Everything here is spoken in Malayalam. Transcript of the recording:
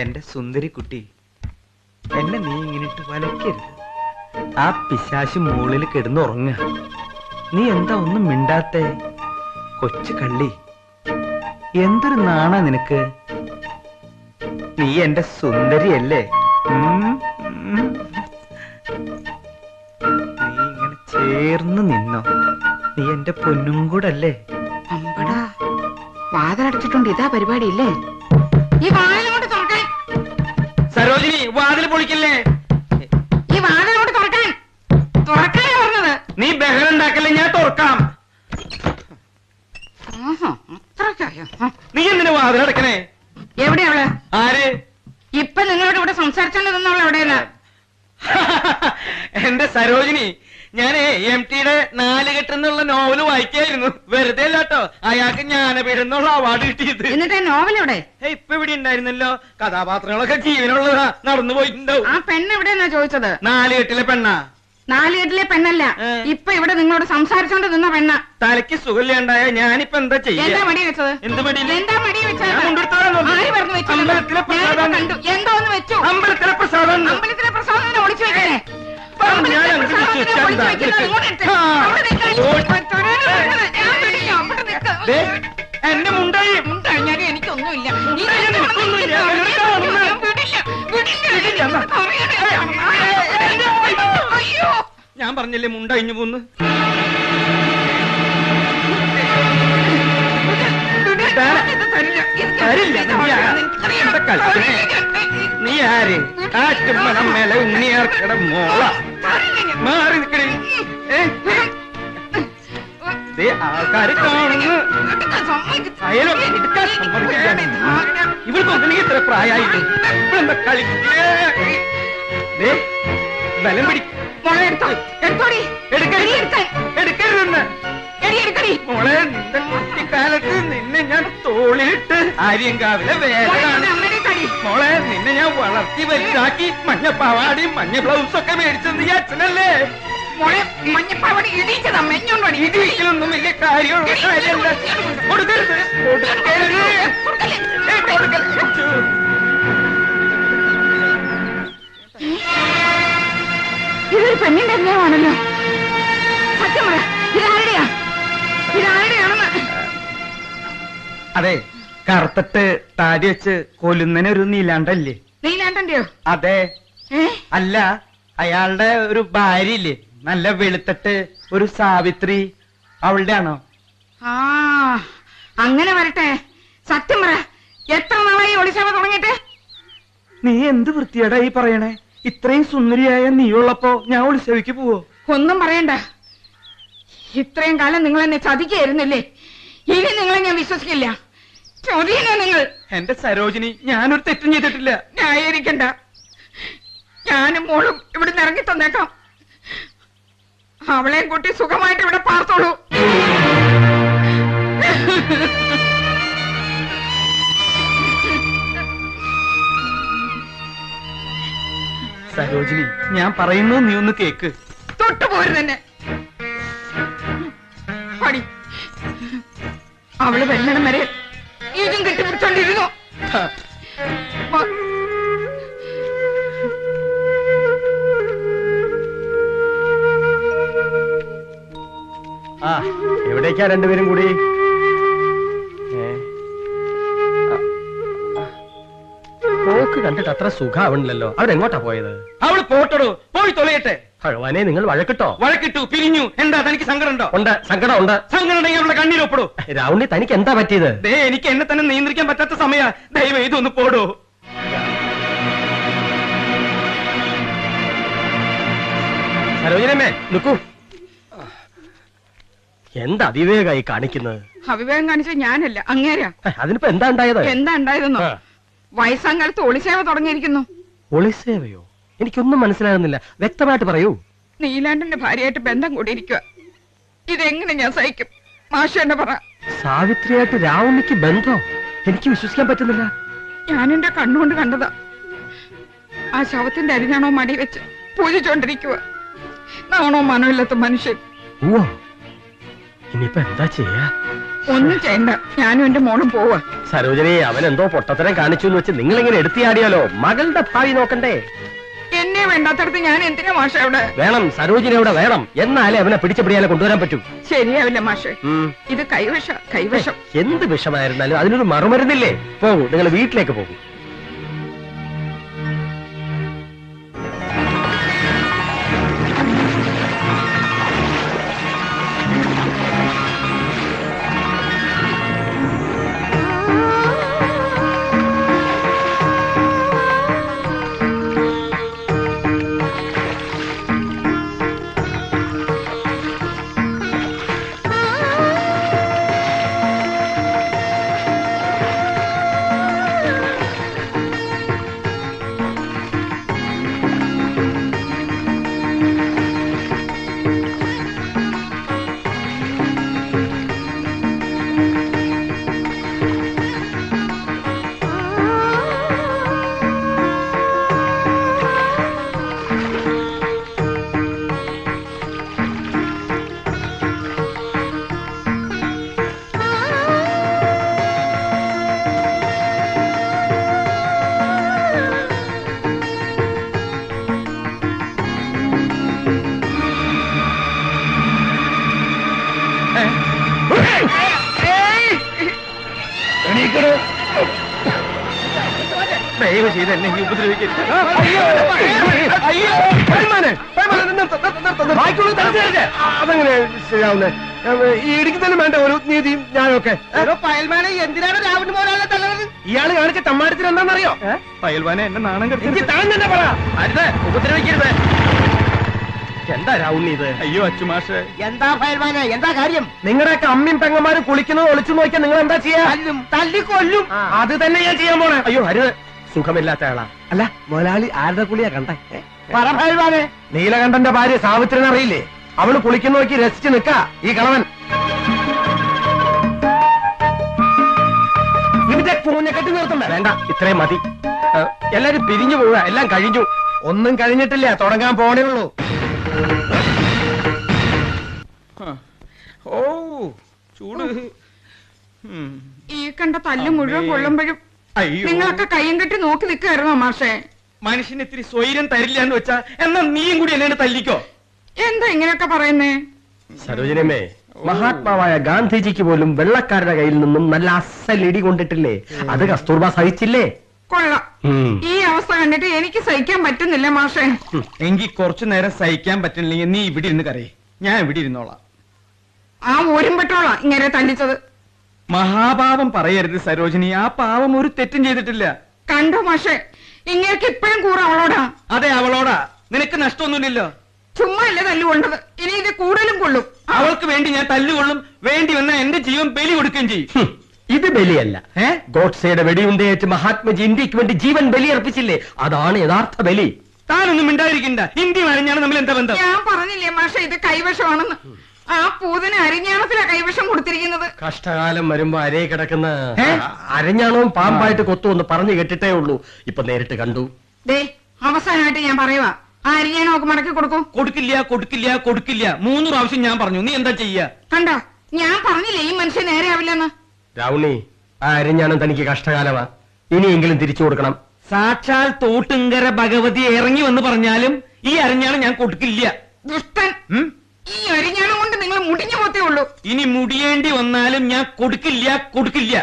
എന്റെ സുന്ദരി കുട്ടി എന്നെ നീ ഇങ്ങനിട്ട് വലക്കരുത്. ആ പിശാശി മുകളിൽ കിടന്നുറങ്ങ നീ എന്താ ഒന്നും മിണ്ടാത്തെ? കൊച്ചു കള്ളി എന്തൊരു നാണ നിനക്ക്? നീ എന്റെ സുന്ദരിയല്ലേ. നീ ഇങ്ങനെ ചേർന്ന് നിന്നോ? നീ എന്റെ പൊന്നും കൂടല്ലേ? വാതിലടച്ചിട്ടുണ്ട്. ഇതാ പരിപാടി ഇല്ലേ? ഈ സരോജിനി വാതിൽ പൊളിക്കല്ലേ? ഈ വാതിലോട്ട് തുറക്കാൻ. തുറക്കാൻ പറഞ്ഞത്. നീ ബഹളം ഉണ്ടാക്കല്ലേ ഞാൻ തുറക്കാം. നീ എന്തിനു വാതിലടക്കണേ എവിടെയാ അവൾ ആര്? ഇപ്പൊ നിങ്ങളോട് ഇവിടെ സംസാരിച്ചോണ്ട് നിന്നവൾ എവിടെയല്ല എന്റെ സരോജിനി ഞാൻ എം ടിയുടെ നാലുകെട്ടെന്നുള്ള നോവൽ വായിക്കായിരുന്നു. വെറുതെ അല്ലാട്ടോ അയാൾക്ക് ജ്ഞാനപീഠം അവാർഡ് കിട്ടിയത്. എന്നിട്ട് നോവലോടെ ഇപ്പൊ ഇവിടെ ഉണ്ടായിരുന്നല്ലോ. കഥാപാത്രങ്ങളൊക്കെ ജീവനുള്ളതാ. നടന്നു പോയിട്ടുണ്ടാവും. ആ പെണ്ണ് എവിടെയെന്നാ ചോദിച്ചത്? നാലുകെട്ടിലെ പെണ്ണാ. നാലുകെട്ടിലെ പെണ്ണല്ല. ഇപ്പൊ ഇവിടെ നിങ്ങളോട് സംസാരിച്ചോണ്ട് നിന്ന പെണ്ണ. തലയ്ക്ക് സുഖമില്ലാണ്ടായ ഞാനിപ്പോ എന്താ എന്താ ചെയ്യാ മടി വെച്ചത്? എന്ത് മടി? എന്താ മടി വെച്ചത്? ആര് പറഞ്ഞു? അമ്പലത്തിലെ പ്രസാദം. കണ്ടു. എന്തോന്ന് വെച്ചു. അമ്പലത്തിലെ പ്രസാദം. അമ്പലത്തിലെ പ്രസാദനം ഒളിച്ചു വെക്കണേ എന്റെ മുണ്ടായി. എനിക്കൊന്നുമില്ല. മുണ്ടഴിഞ്ഞാൽ ഞാൻ കാണുന്നത്. ഞാൻ. പറഞ്ഞില്ലേ മുണ്ടഴിഞ്ഞു പോന്ന്? തരില്ല. തരില്ല, ഇത് നീ ആ- എനിക്കറിയാം. എന്താ കളിക്കണേ? നീ ആര് കാറ്റുമണം മേലെ ഉണ്ണിയാർക്കട മോള. മാറി? ദേ, ആൾക്കാര് കാണുന്നു. അയലോ എടുക്കാൻ സമ്മതിക്കില്ല. ഇവൾക്കൊന്നും ഇത്ര പ്രായമായിട്ട് ഇവളെന്താ കളിക്കേ? ബലം പിടി. മോളെ എടുത്തോ. എടുത്തോടി. എടുക്കരുത്. എടുക്കരുതെന്ന്. മോളെ നിന്റെ കുട്ടിക്കാലത്ത് നിന്നെ ഞാൻ തോളിലിട്ട് ആര്യങ്കാവിലെ തടി മോളെ നിന്നെ ഞാൻ വളർത്തി വലുതാക്കി. മഞ്ഞ പാവാടിയും മഞ്ഞ ബ്ലൗസ് ഒക്കെ മേടിച്ചത് ഈ അച്ഛനല്ലേ? മോളെ മഞ്ഞപ്പാവടി ഇടിച്ചതാ മെഞ്ഞോണ്ടോടി? ഇതിരിക്കലൊന്നും വലിയ കാര്യമുള്ള കാര്യമല്ല. കൊടുക്കരുത്. കൊടുക്കരുത്. കൊടുക്കരുത്. ഇതൊരു പെണ്ണിന്റെ അന്യമാണല്ലോ സത്യം പറ ഇതാരുടെയാ? ഇതാരുടെയാണെന്ന്? അതെ കറുത്തിട്ട് താടി വെച്ച് കൊല്ലുന്നതിന് ഒരു നീലാണ്ടല്ലേ? നീലാണ്ടന്റെയോ അതെ. അല്ല അയാളുടെ ഒരു ഭാര്യ ഇല്ലേ നല്ല വെളുത്തിട്ട് ഒരു സാവിത്രി. അവളുടെ ആണോ ആ അങ്ങനെ വരട്ടെ. സത്യം പറ എത്ര നാളായി ഒളിസേവ തുടങ്ങിട്ട് നീ എന്ത് വൃത്തിയാടാ ഈ പറയണേ? ഇത്രയും സുന്ദരിയായ നീ ഉള്ളപ്പോ ഞാൻ ഉത്സവിക്ക് പോവോ? ഒന്നും പറയണ്ട. ഇത്രയും കാലം നിങ്ങൾ എന്നെ ചതിക്കായിരുന്നില്ലേ? ഇനി നിങ്ങളെ ഞാൻ വിശ്വസിക്കില്ല. ചൊറിയണോ നിങ്ങൾ എന്റെ സരോജിനി ഞാനൊരു തെറ്റും ചെയ്തിട്ടില്ല. ന്യായീകരിക്കണ്ട. ഞാനും മോളും ഇവിടുന്ന് ഇറങ്ങി തന്നേക്കാം. അവളെയും കൂട്ടി സുഖമായിട്ട് ഇവിടെ പാർത്തോളൂ. സരോജിനി ഞാൻ പറയുന്നു നീ ഒന്ന് കേക്ക്. തൊട്ടുപോരു തന്നെ പടി അവൾ വരുന്നിടം വരെ ഇതും കെട്ടിപ്പിടിച്ചോണ്ടിരുന്നു ആ എവിടേക്കാ രണ്ടുപേരും കൂടി. പോക്ക് കണ്ടിട്ട് അത്ര സുഖാവണില്ലല്ലോ അവരെങ്ങോട്ടാ പോയത് അവൾ പോട്ടടോ പോയി തൊലയട്ടെ ഭഗവാനെ നിങ്ങൾ വഴക്കിട്ടോ? വഴക്കിട്ടു പിരിഞ്ഞു. എന്താ തനിക്ക് സങ്കടമുണ്ടോ? ഉണ്ട് സങ്കടം ഉണ്ട്. സങ്കടം ഉണ്ടെങ്കിൽ അവളുടെ കണ്ണീരൊപ്പിടൂ രാവുണ്ണി തനിക്ക് എന്താ പറ്റിയത്? ദേ എനിക്ക് എന്നെ തന്നെ നിയന്ത്രിക്കാൻ പറ്റാത്ത സമയ. ദൈവം ഇതൊന്ന് പോടോ. സരോജനമ്മേ നിൽക്കൂ. എന്താ അവിവേകായി കാണിക്കുന്നത്? അവിവേകം കാണിച്ച ഞാനല്ല അങ്ങേരാ. അതിനിപ്പോ എന്താ ഉണ്ടായത്? എന്താ ഉണ്ടായതെന്നോ? വയസ്സാങ്കാലത്ത് വയസ്സാം കാലത്ത് ഒളിസേവ തുടങ്ങിയിരിക്കുന്നു. ഒളിസേവയോ എനിക്കൊന്നും മനസ്സിലാകുന്നില്ല. വ്യക്തമായിട്ട് പറയൂ. നീലാണ്ടന്റെ ഭാര്യയായിട്ട് ബന്ധം കൂടിയിരിക്കുക ഇതെങ്ങനെ ഞാൻ സഹിക്കും? മാഷ എന്നെ പറ. സാവിത്രിയായിട്ട് രാവുണ്ണിക്ക് ബന്ധം? എനിക്ക് വിശ്വസിക്കാൻ പറ്റുന്നില്ല. ഞാൻ എന്റെ കണ്ണുകൊണ്ട് കണ്ടതാ. ആ ശവത്തിന്റെ അരിഞ്ഞാണോ മടി വെച്ച് പൂജിച്ചോണ്ടിരിക്കുക നാണോ മനമില്ലാത്ത മനുഷ്യൻ. ഇനിയിപ്പോ എന്താ ചെയ്യാ? ഒന്നും ചെയ്യണ്ട. ഞാനും എന്റെ മോളും പോവാ. സരോജനെ അവൻ എന്തോ പൊട്ടത്തരം കാണിച്ചു എന്ന് വെച്ച് നിങ്ങൾ ഇങ്ങനെ എടുത്തിയാടിയാലോ? മകളുടെ ഭാവി നോക്കണ്ടേ? എന്നെ വേണ്ടാത്തടത്ത് ഞാൻ എന്തിനാ മാഷ അവിടെ? വേണം സരോജിനി അവിടെ വേണം. എന്നാലേ അവനെ പിടിച്ചപിടിയാലെ കൊണ്ടുവരാൻ പറ്റൂ. ശരിയാവില്ല മാഷെ. ഉം. ഇത് കൈവശ കൈവശം. എന്ത് വിഷമായിരുന്നാലും അതിനൊരു മറുമരുന്നില്ലേ? പോകൂ നിങ്ങൾ വീട്ടിലേക്ക് പോകും. ദയവ് ചെയ്ത് എന്നെ ഈ ഉപദ്രവിക്കരുത്. അതങ്ങനെ ശരിയാവുന്നേ. ഈ ഇടുക്കി തന്നെ വേണ്ട ഒരു നീതിയും ഞാനൊക്കെ പയൽമാനെ എന്തിനാണ് രാവിലെ മോനാളെ തള്ളത് ഇയാൾ കാണിച്ച തമ്മാടത്തിന് എന്താണെന്നറിയോ? പയൽമാനെ എന്നെ നാണം കെടുത്തി താൻ തന്നെ പറ. അരുത് ഉപദ്രവിക്കരുത്. എന്താ രാവുണ്ണി ഇത്? അയ്യോ അച്ചുമാഷ് എന്താ ഫയൽമാന എന്താ കാര്യം? നിങ്ങളുടെയൊക്കെ അമ്മയും പെങ്ങന്മാരും കുളിക്കുന്നത് ഒളിച്ചു നോക്കിയാൽ നിങ്ങൾ എന്താ ചെയ്യാ? തല്ലും തല്ലിക്കൊല്ലും. അത് തന്നെ ഞാൻ ചെയ്യാൻ പോണേ. അയ്യോ അരുത് സുഖമില്ലാത്ത ആളാ അല്ല മുതലാളി ആരുടെ കുളിയാ കണ്ടേ? പറ ഫയൽമാനെ നീലകണ്ഠന്റെ ഭാര്യ സാവിത്രിനെ അറിയില്ലേ? അവൾ കുളിക്കുന്ന നോക്കി രസിച്ച് നിക്ക ഈ കളവൻ ഇവന്റെ പൂഞ്ഞക്കെട്ടി നിർത്തണ്ട. വേണ്ട ഇത്രയും മതി. എല്ലാരും പിരിഞ്ഞു പോവുക എല്ലാം കഴിഞ്ഞു. ഒന്നും കഴിഞ്ഞിട്ടില്ല തുടങ്ങാൻ പോണേ ഉള്ളൂ. ഓ ചൂട്. ഈ കണ്ട തല്ല് മുഴുവൻ കൊള്ളുമ്പോഴും അയ്യോ. നിങ്ങളൊക്കെ കയ്യും കെട്ടി നോക്കി നിൽക്കായിരുന്നോ മാഷേ? മനുഷ്യന് ഇത്തിരി സ്വൈര്യം തരില്ല എന്ന് വെച്ചാ എന്നാ നീയും കൂടി എന്നെ തല്ലിക്കോ? എന്താ ഇങ്ങനെയൊക്കെ പറയുന്നേ? സരോജനമേ മഹാത്മാവായ ഗാന്ധിജിക്ക് പോലും വെള്ളക്കാരുടെ കയ്യിൽ നിന്നും നല്ല അസൽ ഇടി കൊണ്ടിട്ടില്ലേ? അത് കസ്തൂർബ സഹിച്ചില്ലേ? കൊള്ളാം. ഈ അവസ്ഥ കണ്ടിട്ട് എനിക്ക് സഹിക്കാൻ പറ്റുന്നില്ല മാഷേ. എങ്കിൽ കുറച്ചു നേരം സഹിക്കാൻ പറ്റുന്നില്ലെങ്കിൽ നീ ഇവിടെ ഇരുന്ന് കറി ഞാൻ ഇവിടെ ഇരുന്നോളാം. ആ ഊരും പെട്ടോളാം ഇങ്ങനെ തല്ലിച്ചത്. മഹാപാപം പറയരുത് സരോജിനി. ആ പാവം ഒരു തെറ്റും ചെയ്തിട്ടില്ല. കണ്ടോ മാഷെ? ഇങ്ങനെയൊക്കെ ഇപ്പോഴും കൂടെ അവളോടാ. അതെ അവളോടാ. നിനക്ക് നഷ്ടമൊന്നുമില്ലല്ലോ. ചുമ്മാ അല്ലേ തല്ലുകൊണ്ടത്? ഇനി ഇത് കൂടുതലും കൊള്ളും. അവൾക്ക് വേണ്ടി ഞാൻ തല്ലുകൊള്ളും. വേണ്ടി വന്ന എന്റെ ജീവൻ ബലി കൊടുക്കുകയും ചെയ്യും. ഇത് ബലിയല്ല. ഏ? ഗോഡ്സയുടെ വെടിയുണ്ടേറ്റ് മഹാത്മജി ഇന്ത്യയ്ക്ക് വേണ്ടി ജീവൻ ബലിയർപ്പിച്ചില്ലേ? അതാണ് യഥാർത്ഥ ബലി. താനൊന്നും മിണ്ടാതിരിക്കണ്ട. ഇന്ത്യ അരഞ്ഞാണ് നമ്മൾ എന്താ ബന്ധം? ഞാൻ പറഞ്ഞില്ലേ മാഷെ ഇത് കൈവശമാണെന്ന്. ആ പൂതിന് അരിഞ്ഞാണത്തിലാ കൈവശം കൊടുത്തിരിക്കുന്നത്. കഷ്ടകാലം വരുമ്പോ അരേ കിടക്കുന്ന? അരഞ്ഞാണവും പാമ്പായിട്ട് കൊത്തുമെന്ന് പറഞ്ഞു കെട്ടിട്ടേ ഉള്ളൂ. ഇപ്പൊ നേരിട്ട് കണ്ടു. ദേ അവസാനമായിട്ട് ഞാൻ പറയുവാ. ആ അരിഞ്ഞാണമൊക്കെ മടക്കി കൊടുക്കൂ. കൊടുക്കില്ല കൊടുക്കില്ല കൊടുക്കില്ല. മൂന്ന് പ്രാവശ്യം ഞാൻ പറഞ്ഞു. നീ എന്താ ചെയ്യ? കണ്ടോ? ഞാൻ പറഞ്ഞില്ലേ ഈ മനുഷ്യൻ നേരെ ആവില്ലെന്ന്. രാവണി ആ അരിഞ്ഞാണം തനിക്ക് കഷ്ടകാലമാ. ഇനിയെങ്കിലും തിരിച്ചു കൊടുക്കണം. സാക്ഷാൽ തോട്ടുങ്കര ഭഗവതി ഇറങ്ങി വന്ന് പറഞ്ഞാലും ഈ അരിഞ്ഞാണം ഞാൻ കൊടുക്കില്ല. ദുഷ്ടൻ ഈ അരിഞ്ഞാണം നിങ്ങൾ മുടിഞ്ഞു പോത്തേ ഉള്ളൂ. ഇനി മുടിയേണ്ടി വന്നാലും ഞാൻ കൊടുക്കില്ല കൊടുക്കില്ല.